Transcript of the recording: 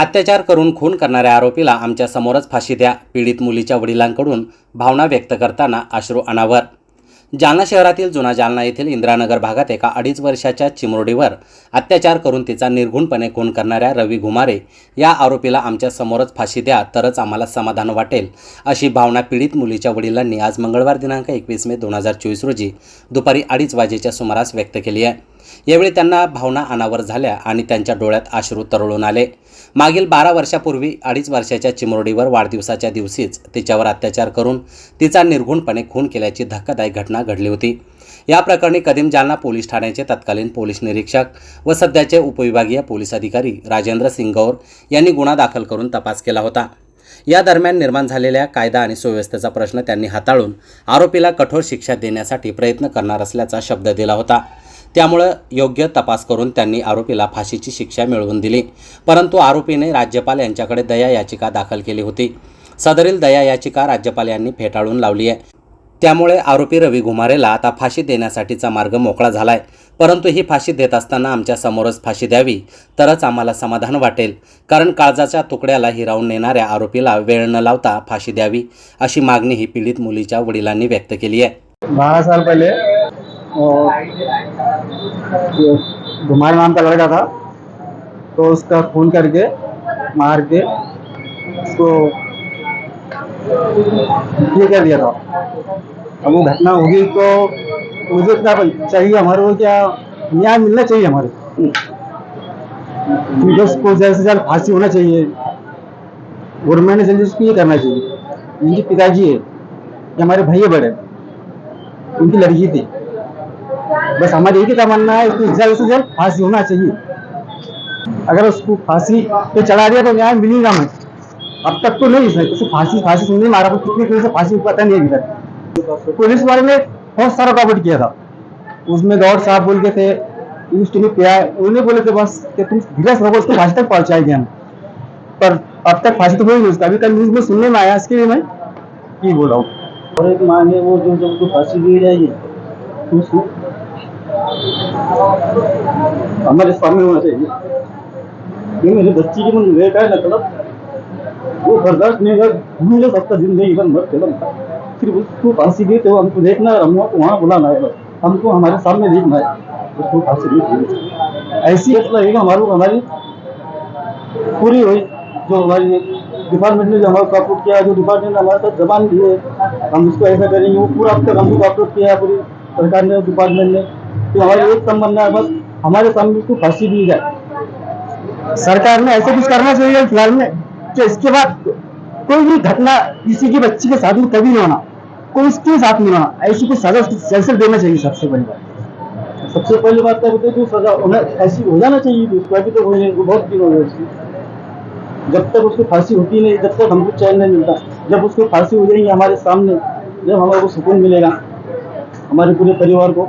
अत्याचार करून खून करणाऱ्या आरोपीला आमच्या समोरच फाशी द्या पीडित मुलीच्या वडिलांकडून भावना व्यक्त करताना अश्रू अनावर. जालना शहरातील जुना जालना येथील इंदिरानगर भागात एका अडीच वर्षाच्या चिमुरडीवर अत्याचार करून तिचा निर्घुणपणे खून करणाऱ्या रवी घुमारे या आरोपीला आमच्या समोरच फाशी द्या तरच आम्हाला समाधान वाटेल अशी भावना पीडित मुलीच्या वडिलांनी आज मंगळवार दिनांक एकवीस मे दोन हजार चोवीस रोजी दुपारी अडीच वाजेच्या सुमारास व्यक्त केली आहे. यावेळी त्यांना भावना अनावर झाल्या आणि त्यांच्या डोळ्यात अश्रू तरळून आले. मागील बारा वर्षापूर्वी अडीच वर्षाच्या चिमुरडीवर वाढदिवसाच्या दिवशीच तिच्यावर अत्याचार करून तिचा निर्घुणपणे खून केल्याची धक्कादायक घटना घडली होती. या प्रकरणी कदीम जालना पोलीस ठाण्याचे तत्कालीन पोलीस निरीक्षक व सध्याचे उपविभागीय पोलीस अधिकारी राजेंद्र सिंगौर यांनी गुन्हा दाखल करून तपास केला होता. या दरम्यान निर्माण झालेल्या कायदा आणि सुव्यवस्थेचा प्रश्न त्यांनी हाताळून आरोपीला कठोर शिक्षा देण्यासाठी प्रयत्न करणार असल्याचा शब्द दिला होता. त्यामुळं योग्य तपास करून त्यांनी आरोपीला फाशीची शिक्षा मिळवून दिली. परंतु आरोपीने राज्यपाल यांच्याकडे दया याचिका दाखल केली होती. सदरील दया याचिका राज्यपाल यांनी फेटाळून लावली आहे. त्यामुळे आरोपी रवी घुमारेला आता फाशी देण्यासाठीचा मार्ग मोकळा झालाय. परंतु ही फाशी देत असताना आमच्या समोरच फाशी द्यावी तरच आम्हाला समाधान वाटेल. कारण काळजाच्या तुकड्याला हिरावून नेणाऱ्या आरोपीला वेळ न लावता फाशी द्यावी अशी मागणी ही पीडित मुलीच्या वडिलांनी व्यक्त केली आहे. बारह साल और घुमार नाम का लड़का था तो उसका खून करके, मार के उसको ये कर दिया था। अब वो घटना होगी तो मुझे क्या चाहिए हमारे को क्या न्याय मिलना चाहिए हमारे को। उसको जल्द से जल्द फांसी होना चाहिए गवर्नमेंट ने जल्दी उसको ये करना चाहिए। इनके पिताजी है हमारे भैया बड़े उनकी लड़की थी। बस हमारी एक ही तमन्ना है, उसको जल्द से जल्द फांसी होना चाहिए। अगर उसको फांसी पे चढ़ा दिया तो न्याय मिलेगा हमें। अब तक तो नहीं है उसको फांसी फांसी सुनने मारा कितने केस से फांसी पता नहीं अभी तक पुलिस वाले ने बहुत सारा कॉपरेट किया था। उसमें गौर साहब बोल के थे पे आए उन्होंने बोले थे बस कि तुम धीरज रहो उसको फांसी तक पहुंचाएँगे हम। पर अब तक फांसी तो हुई नहीं उसका। अभी कल न्यूज़ में सुनने में आया, इसके लिए मैं ये बोल हूँ। और एक मांग है वो जो जब उसको फांसी दी जाएगी तो उसको हमारे सामने होना चाहिए। ये मेरे बच्ची की मन बेटा है ना, तड़प। वो बर्दाश्त नहीं भूल नहीं सकता ज़िंदगी भर मर चलम फिर उसको फांसी दी तो हमको देखना है हमको वहाँ बुलाना है। हमको हमारे सामने देखना है। उसको फांसी दी ऐसी रहेगा हमारे हमारी पूरी हुई, जो हमारी डिपार्टमेंट ने जो हमारा सपोर्ट किया, जो डिपार्टमेंट ने हमारे साथ जबान दी है हम उसको ऐसा करेंगे, वो पूरा अब तक हमको सपोर्ट किया है पूरी सरकार ने डिपार्टमेंट ने। तो हमारी एक तमन्ना है बस हमारे सामने उसको फांसी दी जाए। सरकार ने ऐसा कुछ करना चाहिए फ़िलहाल में कि इसके बाद कोई भी घटना किसी की बच्ची के साथ में कभी नहीं होना कोई इसके साथ नहीं होना ऐसी कोई सजा जल्द से देना चाहिए सबसे पहली बात। सबसे पहली बात क्या बताए जो सजा होना ऐसी हो जाना चाहिए थी उसको अभी तो हो नहीं बहुत दिन हो गए उसकी। जब तक उसको फांसी होती नहीं जब तक हमको चैन नहीं मिलता जब उसको फांसी हो जाएगी हमारे सामने जब हमारे को सुकून मिलेगा हमारे पूरे परिवार को।